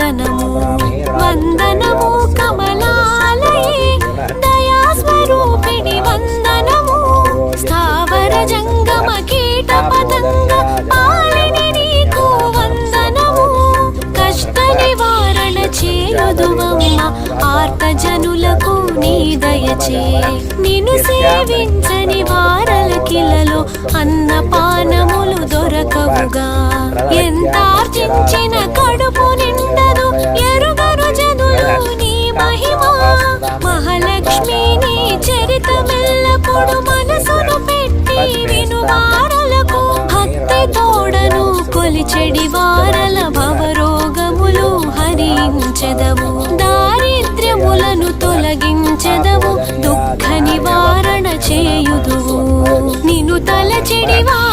వందనము వందనము కమలాలయే దయా స్వరూపిణి వందనము స్థావర జంగమ కీట పతంగ పాలిని నీకు వందనము. కష్ట నివారణ చేయుదువమ్మ ఆర్త జనులకు నీ దయచే. నిన్ను సేవించని వారలకిలలో అన్నపానములు దొరకవుగా. ఎంత ఆర్జించి కొలిచెడి వారల భవరోగములు హరించెదవు దారిద్ర్యములను తొలగించెదవు దుఃఖ నివారణ చేయుదువు. నిన్ను తలచెడి వారల